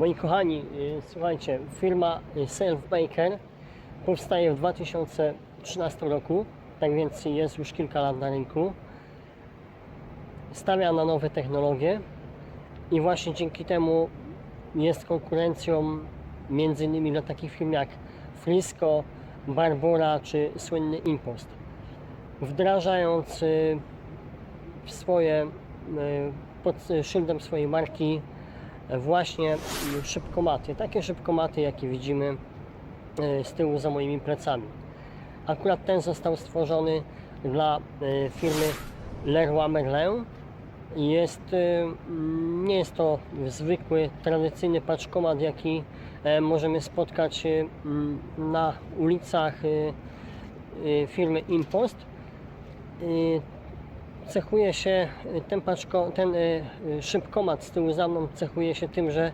Moi kochani, y, słuchajcie, firma y, Selfmaker powstaje w 2013 roku, tak więc jest już kilka lat na rynku. Stawia na nowe technologie i właśnie dzięki temu jest konkurencją między innymi dla takich firm jak Frisco, Barbora czy słynny Impost. Wdrażając y, w swoje, pod szyldem swojej marki właśnie szybkomaty. Takie szybkomaty, jakie widzimy y, z tyłu za moimi plecami. Akurat ten został stworzony dla y, firmy Leroy Merlin. Jest, y, mm, nie jest to zwykły, tradycyjny paczkomat, jaki e, możemy spotkać mm, na ulicach firmy Impost. Cechuje się y, ten, paczko, ten y, y, szybkomat z tyłu za mną cechuje się tym, że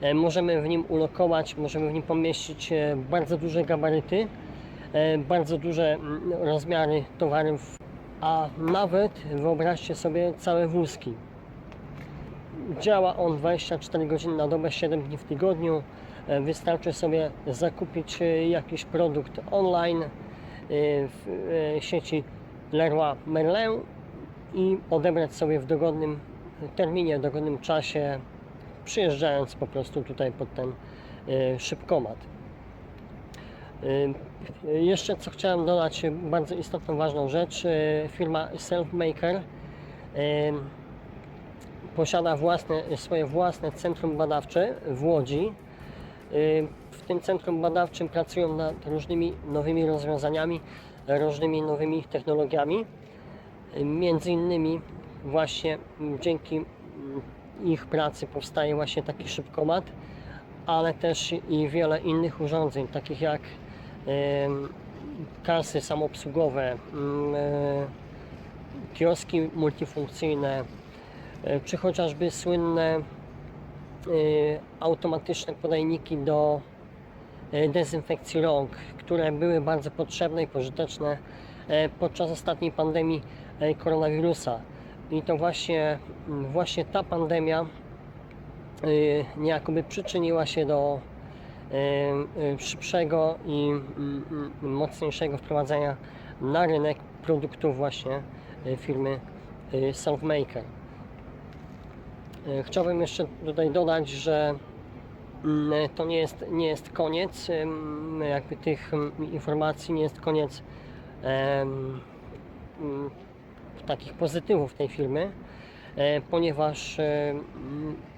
e, możemy w nim ulokować, możemy w nim pomieścić e, bardzo duże gabaryty, e, bardzo duże mm, rozmiary towarów, a nawet wyobraźcie sobie całe wózki. Działa on 24 godziny na dobę, 7 dni w tygodniu. Wystarczy sobie zakupić jakiś produkt online w sieci Leroy Merlin i odebrać sobie w dogodnym terminie, w dogodnym czasie, przyjeżdżając po prostu tutaj pod ten e, szybkomat. E, Jeszcze co chciałem dodać, bardzo istotną, ważną rzecz, e, firma Selfmaker posiada własne, swoje własne centrum badawcze w Łodzi. W tym centrum badawczym pracują nad różnymi nowymi rozwiązaniami, różnymi nowymi technologiami. Między innymi właśnie dzięki mm, ich pracy powstaje właśnie taki szybkomat, ale też i wiele innych urządzeń, takich jak kasy samoobsługowe, mm, e, kioski multifunkcyjne, e, czy chociażby słynne e, automatyczne podajniki do dezynfekcji rąk, które były bardzo potrzebne i pożyteczne podczas ostatniej pandemii koronawirusa. I to właśnie, m, właśnie ta pandemia e, niejako by przyczyniła się do e, e, szybszego i mm, mm, mocniejszego wprowadzenia na rynek produktów właśnie e, firmy e, Selfmaker. E, Chciałbym jeszcze tutaj dodać, że mm, to nie jest, nie jest koniec jakby tych mm, informacji, nie jest koniec mm, takich pozytywów tej firmy, e, ponieważ e,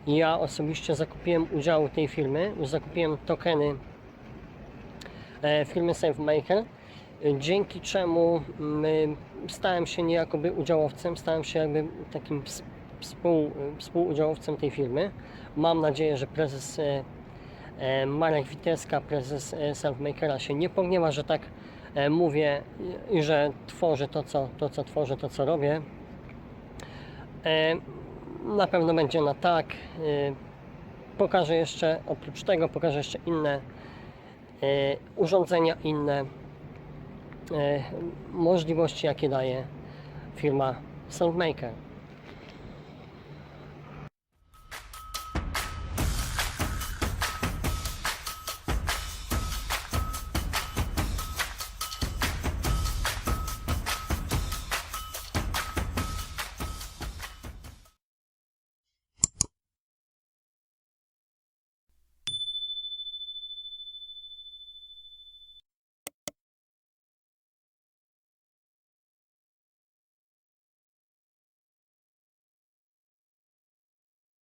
ja osobiście zakupiłem udział tej firmy, zakupiłem tokeny e, firmy SafeMaker, dzięki czemu stałem się niejakoby udziałowcem, stałem się jakby takim ws- współ, współudziałowcem tej firmy. Mam nadzieję, że prezes Marek Witeska, prezes Selfmakera się nie pogniewa, że tak mówię i i że tworzę to co, to, co tworzę, to, co robię. E, Na pewno będzie na tak. E, Pokażę jeszcze, oprócz tego, pokażę jeszcze inne e, urządzenia, inne e, możliwości, jakie daje firma Soundmaker.